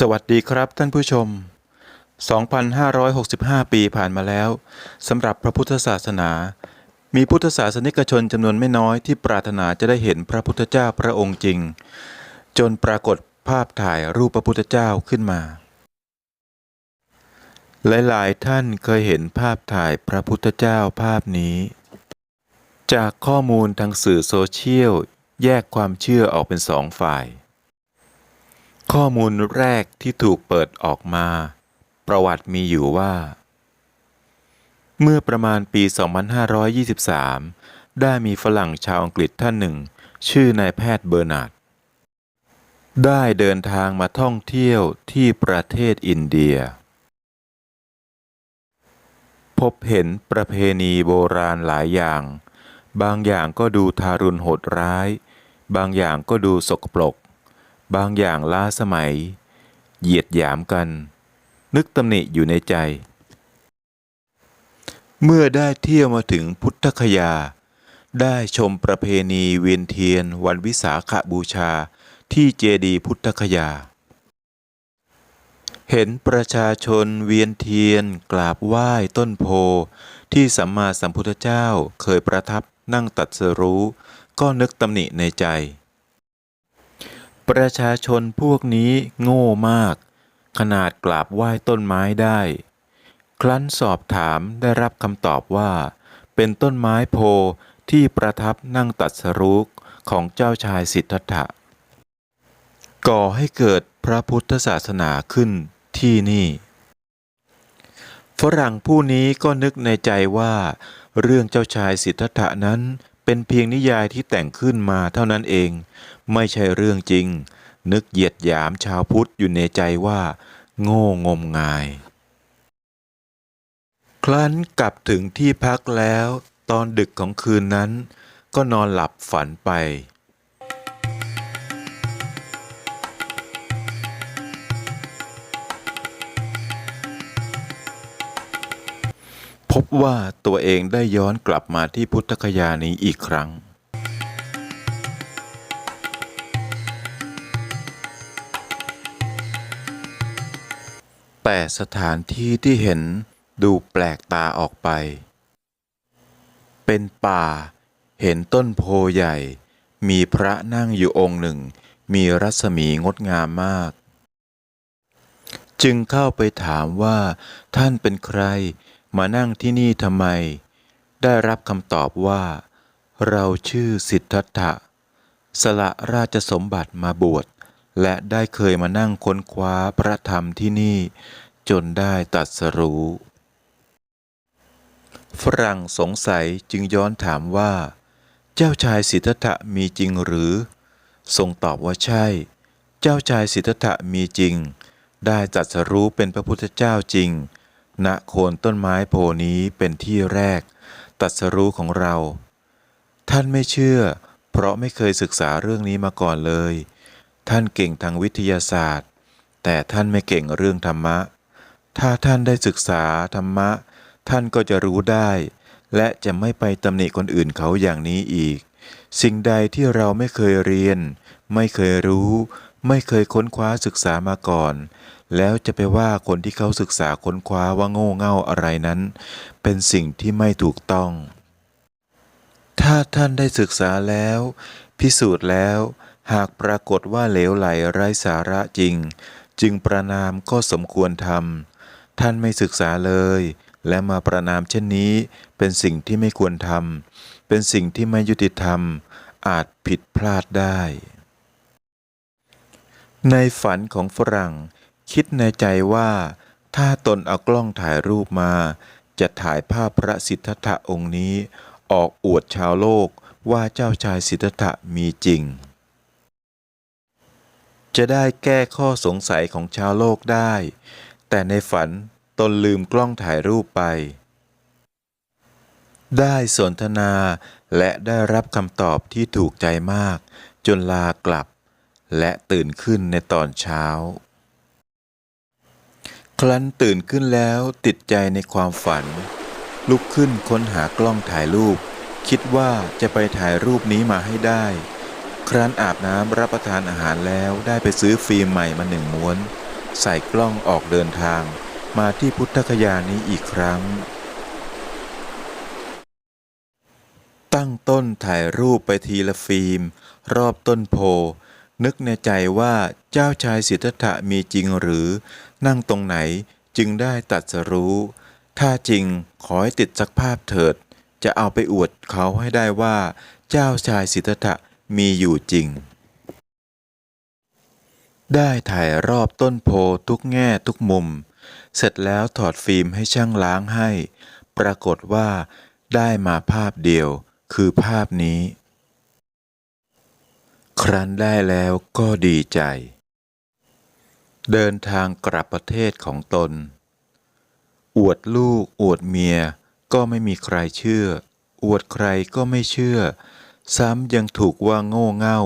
สวัสดีครับท่านผู้ชม 2,565 ปีผ่านมาแล้วสำหรับพระพุทธศาสนา มีพุทธศาสนิกชนจำนวนไม่น้อยที่ปรารถนาจะได้เห็นพระพุทธเจ้าพระองค์จริง จนปรากฏภาพถ่ายรูปพระพุทธเจ้าขึ้นมา หลายๆ ท่านเคยเห็นภาพถ่ายพระพุทธเจ้าภาพนี้ จากข้อมูลทางสื่อโซเชียล แยกความเชื่อออกเป็นสองฝ่าย ข้อมูลแรกที่ถูกเปิดออกมา ประวัติมีอยู่ว่า เมื่อประมาณปี 2523 ได้มีฝรั่งชาวอังกฤษท่านหนึ่ง ชื่อนายแพทย์เบอร์นาร์ดได้เดินทางมาท่องเที่ยวที่ประเทศอินเดีย พบเห็นประเพณีโบราณหลายอย่าง บางอย่างก็ดูทารุณโหดร้าย บางอย่างก็ดูสกปรก บางอย่างล้าสมัย เหยียดหยามกัน นึกตำหนิอยู่ในใจ เมื่อได้เที่ยวมาถึงพุทธคยา ได้ชมประเพณีเวียนเทียนวันวิสาขบูชาที่เจดีพุทธคยา เห็นประชาชนเวียนเทียนกราบไหว้ต้นโพที่สัมมาสัมพุทธเจ้าเคยประทับนั่งตัดสรู้ ก็นึกตำหนิในใจ ประชาชนพวกนี้โง่มาก ขนาดกราบไหว้ต้นไม้ได้ ครั้นสอบถามได้รับคำตอบว่า เป็นต้นไม้โพที่ประทับนั่งตัดสรุกของเจ้าชายสิทธัตถะ ก่อให้เกิดพระพุทธศาสนาขึ้นที่นี่ ฝรั่งผู้นี้ก็นึกในใจว่า เรื่องเจ้าชายสิทธัตถะนั้นเป็นเพียงนิยายที่แต่งขึ้นมาเท่านั้นเอง ไม่ใช่เรื่องจริง นึกเหยียดหยามชาวพุทธอยู่ในใจว่า โง่งมงาย ครั้นกลับถึงที่พักแล้ว ตอนดึกของคืนนั้น ก็นอนหลับฝันไปพบว่าตัวเองได้ย้อนกลับมาที่พุทธคยานี้อีกครั้ง แต่สถานที่ที่เห็นดูแปลกตาออกไป เป็นป่า เห็นต้นโพใหญ่ มีพระนั่งอยู่องค์หนึ่ง มีรัศมีงดงามมาก จึงเข้าไปถามว่าท่านเป็นใคร มานั่งที่นี่ทำไม ได้รับคำตอบว่า เราชื่อสิทธัตถะ สละราชสมบัติมาบวช และได้เคยมานั่งค้นคว้าพระธรรมที่นี่จนได้ตัดสรู้ ฝรั่งสงสัยจึงย้อนถามว่า เจ้าชายสิทธัตถะมีจริงหรือ ทรงตอบว่าใช่ เจ้าชายสิทธัตถะมีจริง ได้ตรัสรู้เป็นพระพุทธเจ้าจริง ณโคนต้นไม้โพนี้เป็นที่แรกตรัสรู้ของเรา ท่านไม่เชื่อ เพราะไม่เคยศึกษาเรื่องนี้มาก่อนเลย ท่านเก่งทางวิทยาศาสตร์ แต่ท่านไม่เก่งเรื่องธรรมะ ถ้าท่านได้ศึกษาธรรมะ ท่านก็จะรู้ได้ และจะไม่ไปตำหนิคนอื่นเขาอย่างนี้อีก สิ่งใดที่เราไม่เคยเรียน ไม่เคยรู้ ไม่เคยค้นคว้าศึกษามาก่อน แล้วจะไปว่าคนที่เขาศึกษาค้นคว้าว่าโง่เง่าอะไรนั้น เป็นสิ่งที่ไม่ถูกต้อง ถ้าท่านได้ศึกษาแล้ว พิสูจน์แล้ว หากปรากฏว่าเหลวไหลไร้สาระจริง จึงประนามก็สมควรทำท่านไม่ศึกษาเลย และมาประนามเช่นนี้ เป็นสิ่งที่ไม่ควรทำเป็นสิ่งที่ไม่ยุติธรรม อาจผิดพลาดได้ ในฝันของฝรั่ง คิดในใจว่า ถ้าตนเอากล้องถ่ายรูปมา จะถ่ายภาพพระสิทธัตถะองค์นี้ ออกอวดชาวโลกว่าเจ้าชายสิทธัตถะมีจริง จะได้แก้ข้อสงสัยของชาวโลกได้ แต่ในฝันตนลืมกล้องถ่ายรูปไป ได้สนทนาและได้รับคำตอบที่ถูกใจมาก จนลากลับ และตื่นขึ้นในตอนเช้า ครั้นตื่นขึ้นแล้วติดใจในความฝัน ลุกขึ้นค้นหากล้องถ่ายรูป คิดว่าจะไปถ่ายรูปนี้มาให้ได้ ครั้นอาบน้ำรับประทานอาหารแล้วได้ไปซื้อฟิล์มใหม่มาหนึ่งม้วน ใส่กล้องออกเดินทาง มาที่พุทธคยานี้อีกครั้ง ตั้งต้นถ่ายรูปไปทีละฟิล์ม รอบต้นโพ นึกในใจว่าเจ้าชายสิทธัตถะมีจริงหรือ นั่งตรงไหนจึงได้ตัดสรู้ ถ้าจริงขอให้ติดสักภาพเถิด จะเอาไปอวดเขาให้ได้ว่า เจ้าชายสิทธัตถะ มีอยู่จริง ได้ถ่ายรอบต้นโพทุกแง่ทุกมุม เสร็จแล้วถอดฟิล์มให้ช่างล้างให้ ปรากฏว่าได้มาภาพเดียว คือภาพนี้ ครั้นได้แล้วก็ดีใจ เดินทางกลับประเทศของตน อวดลูกอวดเมียก็ไม่มีใครเชื่อ อวดใครก็ไม่เชื่อ ซ้ำยังถูกว่าโง่เง่า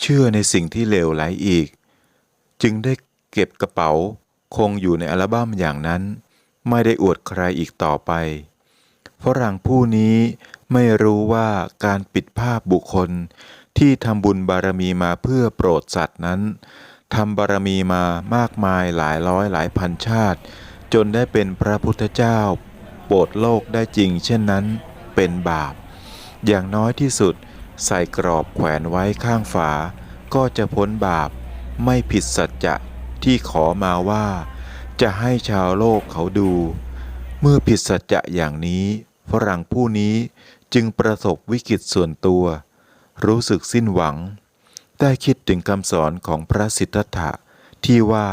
เชื่อในสิ่งที่เลวไหลอีก จึงได้เก็บกระเป๋า คงอยู่ในอัลบั้มอย่างนั้น ไม่ได้อวดใครอีกต่อไปฝรั่งผู้นี้ไม่รู้ว่าการปิดภาพบุคคลที่ทำบุญบารมีมาเพื่อโปรดสัตว์นั้นทำบารมีมามากมายหลายร้อยหลายพันชาติ จนได้เป็นพระพุทธเจ้า โปรดโลกได้จริงเช่นนั้นเป็นบาป อย่างน้อยที่สุด ใส่กรอบแขวนไว้ข้างฝา ก็จะพ้นบาปไม่ผิดสัจจะที่ขอมาว่า จะให้ชาวโลกเขาดู เมื่อผิดสัจจะอย่างนี้ ฝรั่งผู้นี้จึงประสบวิกฤตส่วนตัว รู้สึกสิ้นหวัง ได้คิดถึงคำสอนของพระสิทธัตถะที่ว่า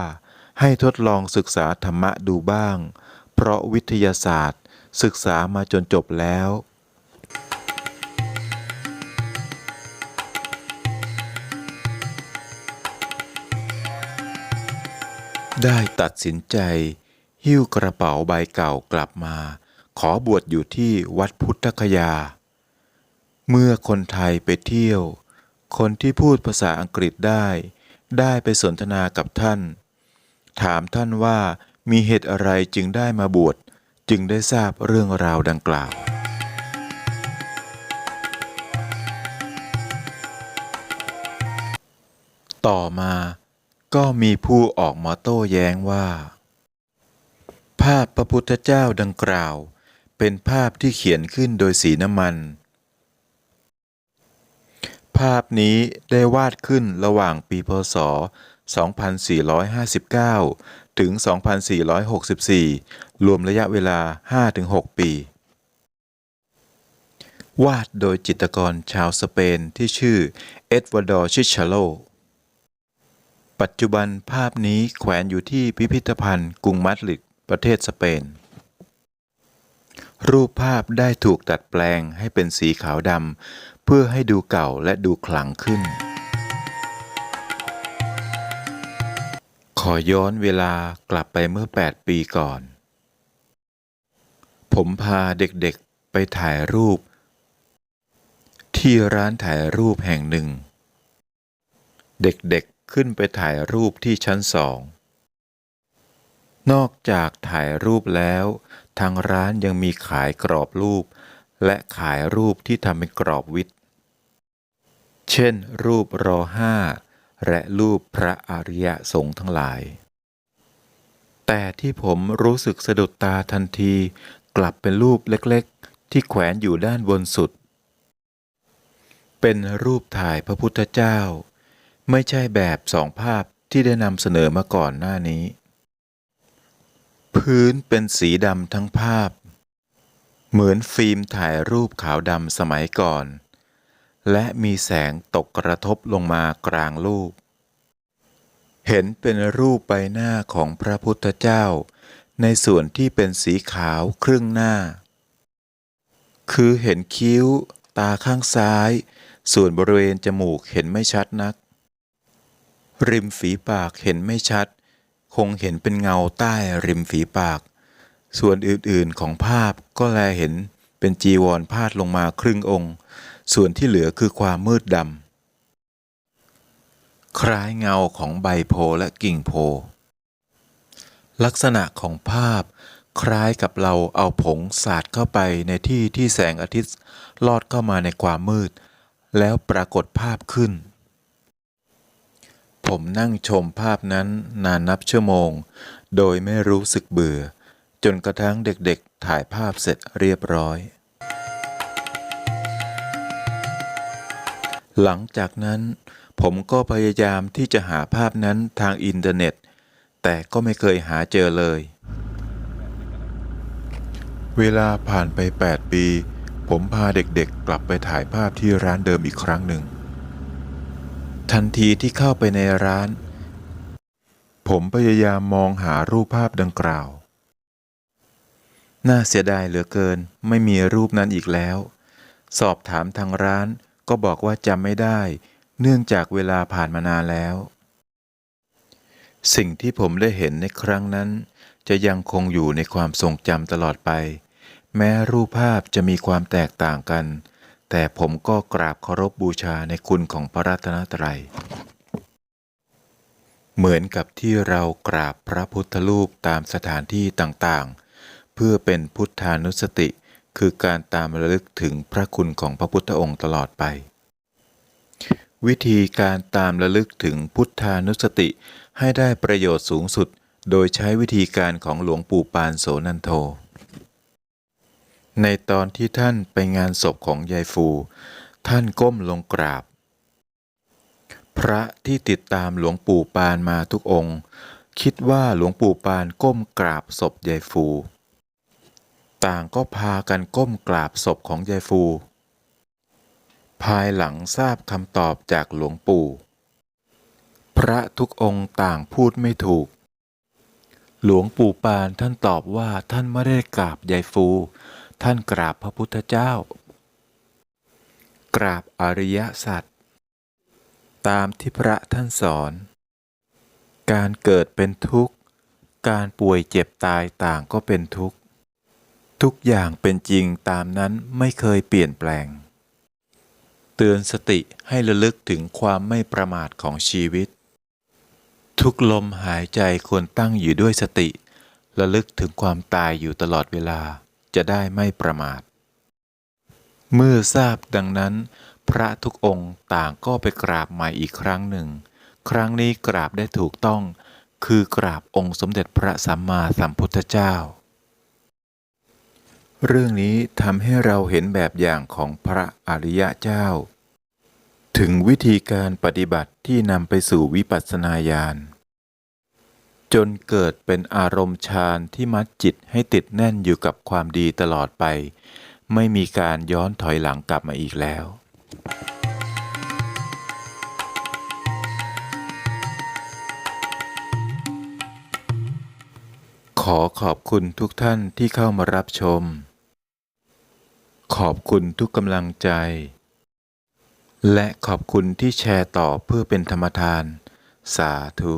ให้ทดลองศึกษาธรรมะดูบ้าง เพราะวิทยาศาสตร์ ศึกษามาจนจบแล้ว ได้ตัดสินใจ หิ้วกระเป๋าใบเก่ากลับมา ขอบวชอยู่ที่วัดพุทธคยา เมื่อคนไทยไปเที่ยว คนที่พูดภาษาอังกฤษได้ ได้ไปสนทนากับท่าน ถามท่านว่ามีเหตุอะไรจึงได้มาบวชจึงได้ทราบเรื่องราวดังกล่าว ต่อมา ก็มีผู้ออกมาโต้แย้งว่า ภาพพระพุทธเจ้าดังกล่าว เป็นภาพที่เขียนขึ้นโดยสีน้ำมัน ภาพนี้ได้วาดขึ้นระหว่างปีพศ 2459 ถึง 2464 รวมระยะเวลา 5-6 ปี วาดโดยจิตรกรชาวสเปนที่ชื่อเอ็ดวาร์ดอร์ชิชาโล ปัจจุบันภาพนี้แขวนอยู่ที่พิพิธภัณฑ์กรุงมาดริดประเทศสเปน รูปภาพได้ถูกดัดแปลงให้เป็นสีขาวดำเพื่อให้ดูเก่าและดูขลังขึ้น ขอย้อนเวลากลับไปเมื่อ 8 ปีก่อน ผมพาเด็กๆไปถ่ายรูป ที่ร้านถ่ายรูปแห่งหนึ่ง เด็กๆ ขึ้นไปถ่ายรูปที่ชั้นสอง นอกจากถ่ายรูปแล้ว ทางร้านยังมีขายกรอบรูป และขายรูปที่ทำเป็นกรอบวิทย์ เช่น รูปรอห้าและรูปพระอริยสงฆ์ทั้งหลาย แต่ที่ผมรู้สึกสะดุดตาทันทีกลับเป็นรูปเล็กๆ ที่แขวนอยู่ด้านบนสุด เป็นรูปถ่ายพระพุทธเจ้า ไม่ใช่แบบสองภาพที่ได้นำเสนอมาก่อนหน้านี้ พื้นเป็นสีดำทั้งภาพ เหมือนฟิล์มถ่ายรูปขาวดำสมัยก่อน และมีแสงตกกระทบลงมากลางรูป เห็นเป็นรูปใบหน้าของพระพุทธเจ้า ในส่วนที่เป็นสีขาวครึ่งหน้า คือเห็นคิ้ว ตาข้างซ้าย ส่วนบริเวณจมูกเห็นไม่ชัดนัก ริมฝีปากเห็นไม่ชัด คงเห็นเป็นเงาใต้ริมฝีปาก ส่วนอื่นๆของภาพก็แลเห็นเป็นจีวรพาดลงมาครึ่งองค์ ส่วนที่เหลือคือความมืดดำคล้ายเงาของใบโพและกิ่งโพ ลักษณะของภาพคล้ายกับเราเอาผงสาดเข้าไปในที่ที่แสงอาทิตย์ลอดเข้ามาในความมืด แล้วปรากฏภาพขึ้น ผมนั่งชมภาพนั้นนานนับชั่วโมง โดยไม่รู้สึกเบื่อ จนกระทั่งเด็กๆ ถ่ายภาพเสร็จเรียบร้อย หลังจากนั้น ผมก็พยายามที่จะหาภาพนั้นทางอินเทอร์เน็ต แต่ก็ไม่เคยหาเจอเลย เวลาผ่านไป 8 ปี ผมพาเด็กๆ กลับไปถ่ายภาพที่ร้านเดิมอีกครั้งหนึ่ง ทันทีที่เข้าไปในร้าน ผมพยายามมองหารูปภาพดังกล่าว น่าเสียดายเหลือเกิน ไม่มีรูปนั้นอีกแล้ว สอบถามทางร้านก็บอกว่าจำไม่ได้ เนื่องจากเวลาผ่านมานานแล้ว สิ่งที่ผมได้เห็นในครั้งนั้น จะยังคงอยู่ในความทรงจำตลอดไป แม้รูปภาพจะมีความแตกต่างกัน แต่ผมก็กราบเคารพบบูชาในคุณของพระรัตนตรัย เหมือนกับที่เรากราบพระพุทธรูปตามสถานที่ต่างๆ เพื่อเป็นพุทธานุสติ คือการตามระลึกถึงพระคุณของพระพุทธองค์ตลอดไป วิธีการตามระลึกถึงพุทธานุสติให้ได้ประโยชน์สูงสุด โดยใช้วิธีการของหลวงปู่ปานโสนันโท ในตอนที่ท่านไปงานศพของยายฟู ท่านก้มลงกราบ พระที่ติดตามหลวงปู่ปานมาทุกองค์ คิดว่าหลวงปู่ปานก้มกราบศพยายฟู ต่างก็พากันก้มกราบศพของยายฟู ภายหลังทราบคำตอบจากหลวงปู่ พระทุกองค์ต่างพูดไม่ถูก หลวงปู่ปานท่านตอบว่าท่านไม่ได้กราบยายฟู ท่านกราบพระพุทธเจ้า กราบอริยสัจตามที่พระท่านสอน การเกิดเป็นทุกข์ การป่วยเจ็บตายต่างก็เป็นทุกข์ ทุกอย่างเป็นจริงตามนั้นไม่เคยเปลี่ยนแปลง เตือนสติให้ระลึกถึงความไม่ประมาทของชีวิต ทุกลมหายใจควรตั้งอยู่ด้วยสติ ระลึกถึงความตายอยู่ตลอดเวลา จะได้ไม่ประมาท เมื่อทราบดังนั้น พระทุกองค์ต่างก็ไปกราบใหม่อีกครั้งหนึ่ง ครั้งนี้กราบได้ถูกต้อง คือกราบองค์สมเด็จพระสัมมาสัมพุทธเจ้า เรื่องนี้ทำให้เราเห็นแบบอย่างของพระอริยะเจ้า ถึงวิธีการปฏิบัติที่นำไปสู่วิปัสสนาญาณ จนเกิดเป็นอารมณ์ฌานที่มัดจิตให้ติดแน่นอยู่กับความดีตลอดไป ไม่มีการย้อนถอยหลังกลับมาอีกแล้ว ขอขอบคุณทุกท่านที่เข้ามารับชม ขอบคุณทุกกำลังใจ และขอบคุณที่แชร์ต่อเพื่อเป็นธรรมทาน สาธุ